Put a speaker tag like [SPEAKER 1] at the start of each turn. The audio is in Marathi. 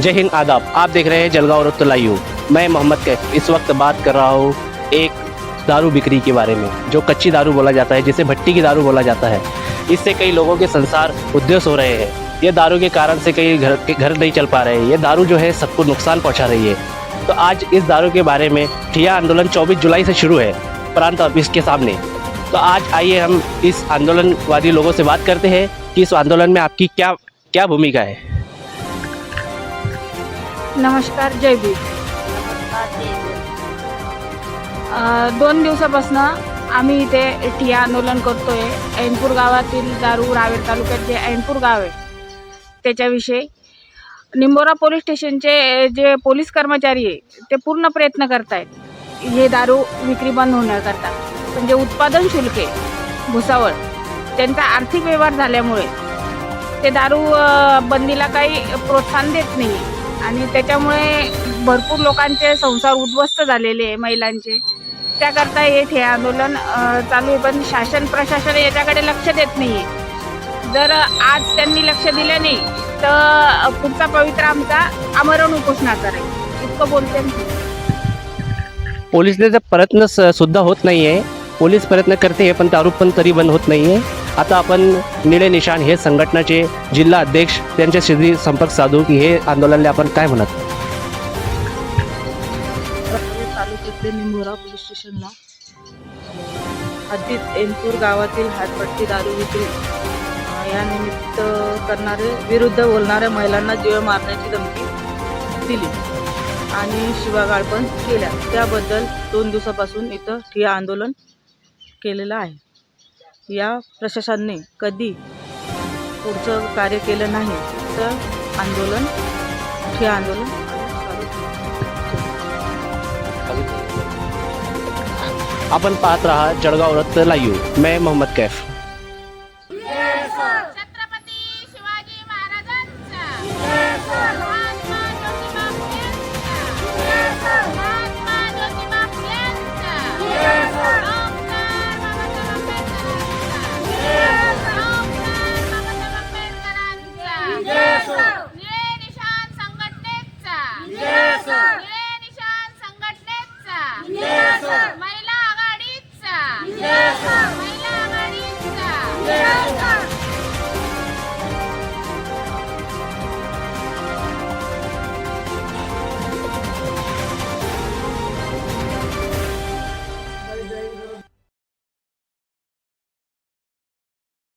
[SPEAKER 1] जय हिंद आदाब। आप देख रहे हैं जलगांव रुत लाइव मैं मोहम्मद कैफ। इस वक्त बात कर रहा हूँ एक दारू बिक्री के बारे में, जो कच्ची दारू बोला जाता है, जिसे भट्टी की दारू बोला जाता है। इससे कई लोगों के संसार उद्देश्य हो रहे हैं। ये दारू के कारण से कई घर, के घर नहीं चल पा रहे हैं। ये दारू जो है, सबको नुकसान पहुँचा रही है। तो आज इस दारू के बारे में ठिया आंदोलन 24 जुलाई से शुरू है, प्रांत ऑफ़िस के सामने। तो आज आइए हम इस आंदोलनवादी लोगों से बात करते हैं कि इस आंदोलन में आपकी क्या क्या भूमिका है।
[SPEAKER 2] नमस्कार जय भीम. दोन दिवसापासून आम्ही इथे ठिया आंदोलन करतोय. ऐनपूर गावातील दारू रावेर तालुक्यात जे ऐनपूर गाव आहे. त्याच्याविषयी निंबोरा पोलीस स्टेशनचे जे पोलीस कर्मचारी आहे ते पूर्ण प्रयत्न करत आहेत हे दारू विक्री बंद होण्याकरता पण जे म्हणजे उत्पादन शुल्क आहे भुसावळ. त्यांचा आर्थिक व्यवहार झाल्यामुळे ते दारू बंदीला काही प्रोत्साहन देत नाही आणि त्याच्यामुळे भरपूर लोकांचे संसार उद्ध्वस्त झालेले आहे महिलांचे. त्याकरता हे आंदोलन चालू आहे. पण शासन प्रशासन याच्याकडे लक्ष देत नाही आहे जर आज त्यांनी लक्ष दिलं नाही तर पुढचा पवित्र आमचा आमरण उपोषणाचा राहील. इतकं बोलते पोलिसने
[SPEAKER 1] पोलिसने प्रयत्न स- सुद्धा होत नाही आहे पोलीस प्रयत्न करते हे पण दारू पण तरी बंद होत नाही आहे आता आपण निळे निशाण हे संघटनाचे जिल्हा अध्यक्ष त्यांच्याशी संपर्क साधू की हे आंदोलनाला आपण काय म्हणत?
[SPEAKER 3] तालुक्यातले निंबोरा पोलीस स्टेशनला. हद्दीत एनपूर गावातील हातपट्टी दारू विक्री. या निमित्त करणारे विरुद्ध बोलणाऱ्या महिलांना जीव मारण्याची धमकी दिली. आणि शिवागाळ पण केल्या. त्याबद्दल दोन दिवसापासून इथं हे आंदोलन केलेलं आहे. या प्रशासनाने कधी पुढचं कार्य केलं नाही तर आंदोलन हे आंदोलन
[SPEAKER 1] आपण पाहत राहा जळगाव रत्न लाईव्ह मैं मोहम्मद कैफ. निशान संघटनेचा.